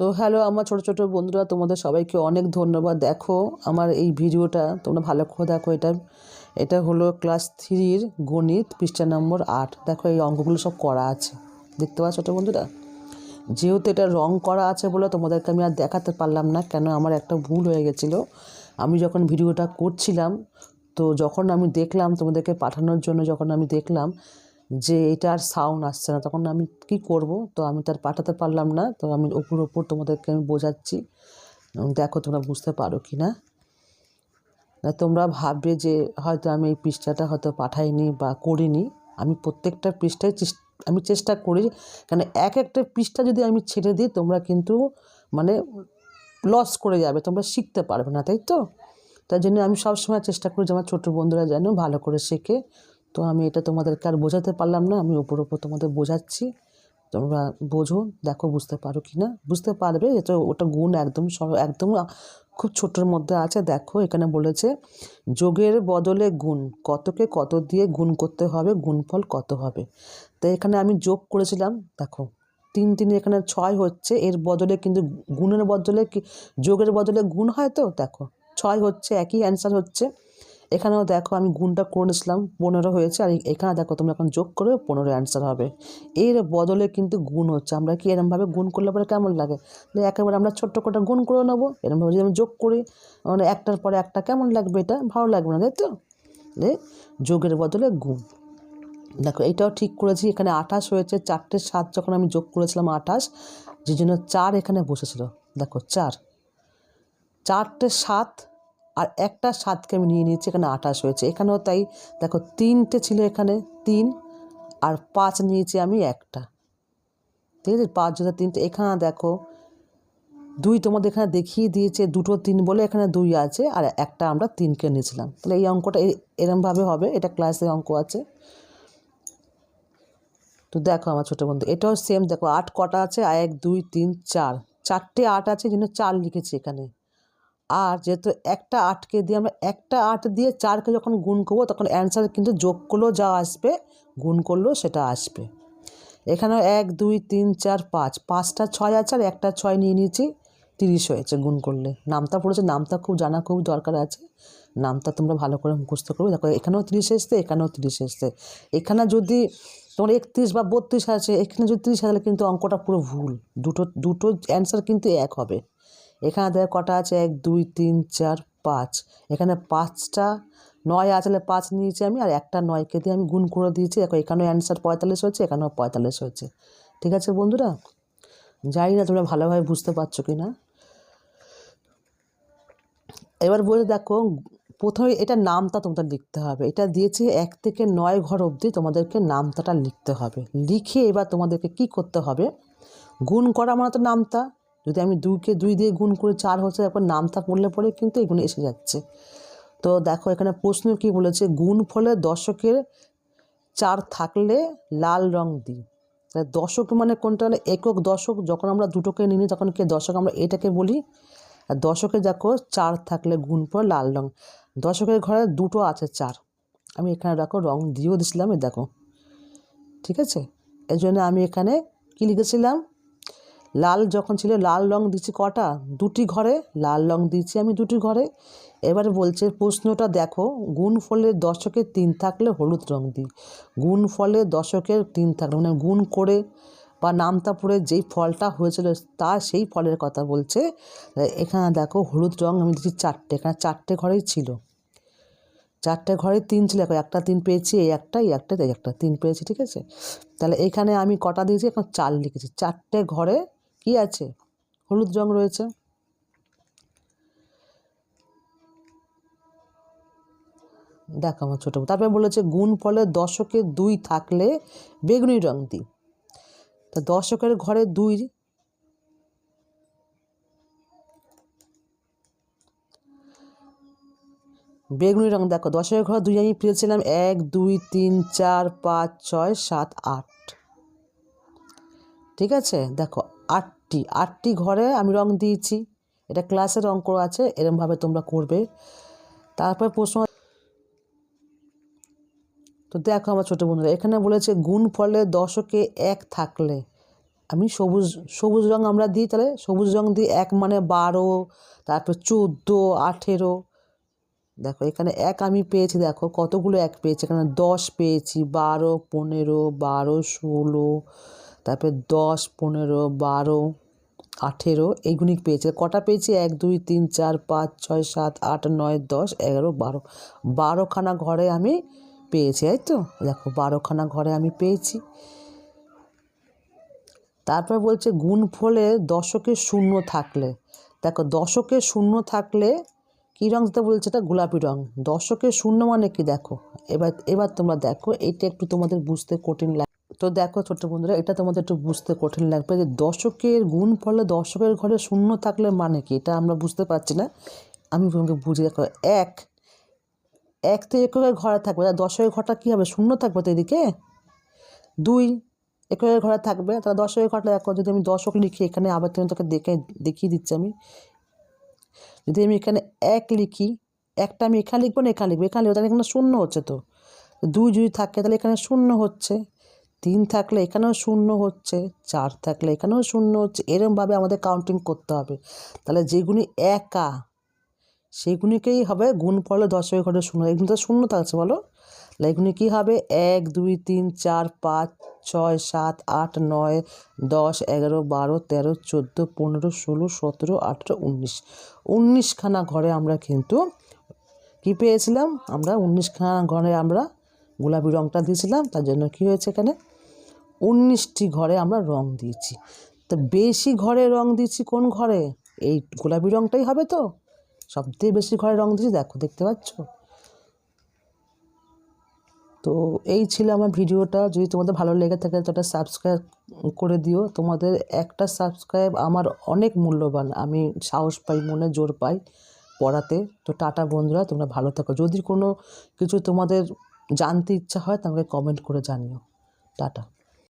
তো হ্যালো আমার ছোট ছোট বন্ধুরা, তোমাদের সবাইকে অনেক ধন্যবাদ। দেখো, আমার এই ভিডিওটা, তোমরা ভালো করে দেখো এটা। এটা হলো ক্লাস থ্রির গণিত, পৃষ্ঠা নম্বর আট। দেখো, এই অঙ্কগুলো সব করা আছে। দেখতে পাচ্ছ ছোটো বন্ধুরা? যেহেতু এটা রং করা আছে বলে তোমাদেরকে আমি আর দেখাতে পারলাম না, কেন আমার একটা ভুল হয়ে গেছিল। আমি যখন ভিডিওটা করছিলাম, তো যখন আমি দেখলাম, তোমাদেরকে পাঠানোর জন্য যখন আমি দেখলাম যে এটা আর সাউন্ড আসছে না। তখন আমি কি করব? তো আমি তার পাঠাতে পারলাম না। তো আমি ওপর ওপর তোমাদেরকে আমি বোঝাচ্ছি। দেখো তোমরা বুঝতে পারো কি না? তোমরা ভাববে যে হয়তো আমি এই পৃষ্ঠাটা হয়তো পাঠাইনি বা করিনি। আমি প্রত্যেকটা পৃষ্ঠায় আমি চেষ্টা করি কেন এক একটা পৃষ্ঠা যদি আমি ছেড়ে দিই, তোমরা কিন্তু মানে লস করে যাবে। তোমরা শিখতে পারবে না, তাই তো? তাই জন্য আমি সবসময় চেষ্টা করি যে আমার ছোটো বন্ধুরা যেন ভালো করে শেখে। তো আমি এটা তোমাদেরকে আর বোঝাতে পারলাম না, আমি ওপর ওপর তোমাদের বোঝাচ্ছি। তোমরা বোঝো, দেখো বুঝতে পারো কি না? বুঝতে পারবে এটা ওটা গুণ একদম সর- একদম খুব ছোটোর মধ্যে আছে, দেখো এখানে বলেছে, যোগের বদলে গুণ, কতকে কত দিয়ে গুণ করতে হবে, গুণফল কত হবে? তো এখানে আমি যোগ করেছিলাম, দেখো, তিন তিন এখানে ছয় হচ্ছে, এর বদলে কিন্তু গুণের বদলে কি, যোগের বদলে গুণ হয় তো? দেখো, ছয় হচ্ছে, একই অ্যান্সার হচ্ছে। এখানেও দেখো আমি গুণটা করে নিয়েছিলাম, পনেরো হয়েছে, আর এখানে দেখো তোমরা এখন যোগ করে পনেরো অ্যান্সার হবে। এর বদলে কিন্তু গুণ হচ্ছে, আমরা কি এরমভাবে গুণ করলে পরে কেমন লাগে? একেবারে আমরা ছোট্ট করে গুণ করে নেব, এরমভাবে যদি আমি যোগ করি মানে একটার পরে একটা কেমন লাগবে এটা? ভালো লাগবে না, তাই তো? যোগের বদলে গুণ। দেখো এটাও ঠিক করেছি, এখানে আঠাশ হয়েছে, চারটে সাত যখন আমি যোগ করেছিলাম আঠাশ যে জন্য চার এখানে বসেছিল। দেখো চার, চারটে সাত আর একটা সাতকে আমি নিয়ে নিয়েছি, এখানে আঠাশ হয়েছে। এখানেও তাই, দেখো তিনটে ছিল এখানে, তিন, আর পাঁচ নিয়েছি আমি একটা। ঠিক আছে? পাঁচ যদি তিনটে, এখানে দেখো দুই তোমাদের এখানে দেখিয়ে দিয়েছে, দুটো তিন বলে এখানে দুই আছে, আর একটা আমরা তিনকে নিয়েছিলাম তাহলে এই অঙ্কটা এরমভাবে হবে, এটা ক্লাসে অঙ্ক আছে। তো দেখো আমার ছোটো বন্ধু, এটাও সেম দেখো আট কটা আছে, আর এক, দুই, তিন, চার। চারটে আট আছে জন্য চার লিখেছি এখানে। আর যেহেতু একটা আটকে দিয়ে আমরা একটা আট দিয়ে চারকে যখন গুণ করব, তখন অ্যান্সার কিন্তু যোগ করলেও যা আসবে, গুণ করলেও সেটা আসবে। এখানেও এক, দুই, তিন, চার, পাঁচ, পাঁচটা ছয় আছে আর একটা ছয় নিয়ে নিয়েছি, তিরিশ হয়েছে গুণ করলে। নামতা পড়েছে, নামতা খুব জানা খুব দরকার আছে। নামতা তোমরা ভালো করে মুখস্থ করবে। দেখো, এখানেও তিরিশ এসছে, এখানেও তিরিশ এসছে। এখানে যদি তোমার একত্রিশ বা বত্রিশ আছে, এখানে যদি তিরিশ আসলে কিন্তু অঙ্কটা পুরো ভুল। দুটো দুটো অ্যান্সার কিন্তু এক হবে। এখানে দেখ কটা আছে? এক, দুই, তিন, চার, পাঁচ। এখানে পাঁচটা নয় আছে পাঁচ নিয়েছি আমি, আর একটা নয়কে দিয়ে আমি গুণ করে দিয়েছি। দেখো এখানেও অ্যান্সার পঁয়তাল্লিশ হচ্ছে এখানেও পঁয়তাল্লিশ হচ্ছে ঠিক আছে বন্ধুরা? জানি না তোমরা ভালোভাবে বুঝতে পারছ কি না? এবার বলে দেখো, প্রথমে এটা নামটা তোমাদের লিখতে হবে। এটা দিয়েছে এক থেকে নয় ঘর অবধি তোমাদেরকে নামতাটা লিখতে হবে। লিখে এবার তোমাদেরকে কি করতে হবে? গুণ করা মানে তো নামতা যদি আমি দুইকে দুই দিয়ে গুণ করে চার হচ্ছে, তারপর নামতা পড়লে পরে কিন্তু এগুলো এসে যাচ্ছে। তো দেখো এখানে প্রশ্ন কি বলেছে, গুণ ফলে দশকের চার থাকলে লাল রং দিই। দশক মানে কোনটা? হলে একক দশক, যখন আমরা দুটোকে নিই, তখন কে দশক? আমরা এটাকে বলি, আর দশকে দেখো চার থাকলে গুণ পর লাল রং। দশকের ঘরে দুটো আছে চার। আমি এখানে দেখো রং দিয়েও দিছিলাম এই দেখো। ঠিক আছে? এই জন্য আমি এখানে কি লিখেছিলাম? লাল যখন ছিল, লাল রং দিচ্ছি কটা? দুটি ঘরে, লাল রং দিচ্ছি আমি দুটি ঘরে। এবারে বলছে, প্রশ্নটা দেখো, গুণ ফলে দশকের তিন থাকলে হলুদ রং দিই। গুণ ফলে দশকের তিন থাকলে মানে গুণ করে বা নামতা পড়ে যেই ফলটা হয়েছিল, তা সেই ফলের কথা বলছে। এখানে দেখো, হলুদ রং আমি দিচ্ছি চারটে, এখানে চারটে ঘরেই ছিল। চারটে ঘরে তিন ছিল একটা তিন পেয়েছি, এই একটা এই একটা এই একটা, তিন পেয়েছি, ঠিক আছে? তাহলে এখানে আমি কটা দিয়েছি? এখন চার লিখেছি। চারটে ঘরে কি আছে? হলুদ রং রয়েছে। দেখো আমার ছোটো তারপরে বলেছে, গুণ ফলে দশকে দুই থাকলে বেগুনি রং দিই তা দশকের ঘরে দুই বেগুনি রং দেখো দশের ঘরে দুই আমি পেয়েছিলাম এক, দুই, তিন, চার, পাঁচ, ছয়, সাত, আট। ঠিক আছে? দেখো, আটটি আটটি ঘরে আমি রং দিয়েছি। এটা ক্লাসের অঙ্ক আছে, এরমভাবে তোমরা করবে। তারপর প্রশ্ন তো দেখো আমার ছোটো বন্ধুরা, এখানে বলেছে, গুণ ফলে দশকে এক থাকলে। আমি সবুজ সবুজ রং আমরা দিই তাহলে? সবুজ রং দিই এক মানে বারো, তারপর চোদ্দ, আঠেরো। দেখো, এখানে এক আমি পেয়েছি, দেখো, কতগুলো এক পেয়েছি? এখানে দশ পেয়েছি, বারো, পনেরো, বারো, ষোলো তারপরে দশ, পনেরো, বারো, আঠেরো এইগুলি পেয়েছে। কটা পেয়েছি? এক, দুই, তিন, চার, পাঁচ, ছয়, সাত, আট, নয়, দশ, এগারো, বারো। বারোখানা ঘরে আমি পেয়েছি তাই তো? দেখো, বারোখানা ঘরে আমি পেয়েছি। তারপর বলছে গুণ ফলে দশকে শূন্য থাকলে। দেখো, দশকে শূন্য থাকলে কী রং দিতে বলছে এটা? গোলাপি রং। দশকে শূন্য মানে কি? দেখো, এবার এবার তোমরা দেখো। এটা একটু তোমাদের বুঝতে কঠিন লাগে। তো দেখো ছোট্ট বন্ধুরা, এটা তোমাদের একটু বুঝতে কঠিন লাগবে যে দশকের গুণ ফলে দশকের ঘরে শূন্য থাকলে মানে কি? এটা আমরা বুঝতে পারছি না। আমি তোমাকে বুঝে দেখো, এক এক তো এককের ঘরে থাকবে দশকের ঘরটা কী হবে? শূন্য থাকবে তো এদিকে? দুই এককের ঘরে থাকবে, তাহলে দশকের ঘরটা দেখো, যদি আমি দশক লিখি এখানে, আবার তুমি তোকে দেখে, দেখিয়ে দিচ্ছি আমি। যদি আমি এখানে এক লিখি, একটা আমি এখানে লিখব না, এখানে লিখব এখানে লিখব, তাহলে এখানে শূন্য হচ্ছে তো। দুই যদি থাকে, তাহলে এখানে শূন্য হচ্ছে। তিন থাকলে এখানেও শূন্য হচ্ছে, চার থাকলে এখানেও শূন্য হচ্ছে, এরমভাবে আমাদের কাউন্টিং করতে হবে। তাহলে যেগুলি একা সেগুলিকেই হবে গুণ ফলে দশকের ঘরে শূন্য। এগুলো তো শূন্য থাকছে বলো? তাহলে এগুলি কী হবে? এক, দুই, তিন, চার, পাঁচ, ছয়, সাত, আট, নয়, দশ, এগারো, বারো, তেরো, চোদ্দ, পনেরো, ষোলো, সতেরো, আঠেরো, উনিশ। উনিশখানা ঘরে আমরা কিন্তু কী পেয়েছিলাম? আমরা উনিশখানা ঘরে আমরা গোলাপি রঙটা দিয়েছিলাম, তার জন্য কী হয়েছে এখানে? উনিশটি ঘরে আমরা রং দিয়েছি। তো বেশি ঘরে রং দিয়েছি কোন ঘরে? এই গোলাপি রংটাই হবে তো। সবথেকে বেশি ঘরে রং দিয়েছি, দেখো, দেখতে পাচ্ছ? তো এই ছিল আমার ভিডিওটা। যদি তোমাদের ভালো লেগে থাকে তো সাবস্ক্রাইব করে দিও। তোমাদের একটা সাবস্ক্রাইব আমার অনেক মূল্যবান। আমি সাহস পাই, মনে জোর পাই পড়াতে। তো টাটা বন্ধুরা, তোমরা ভালো থাকো। যদি কোনো কিছু তোমাদের জানতে ইচ্ছা হয় তোমাকে কমেন্ট করে জানিও। টাটা।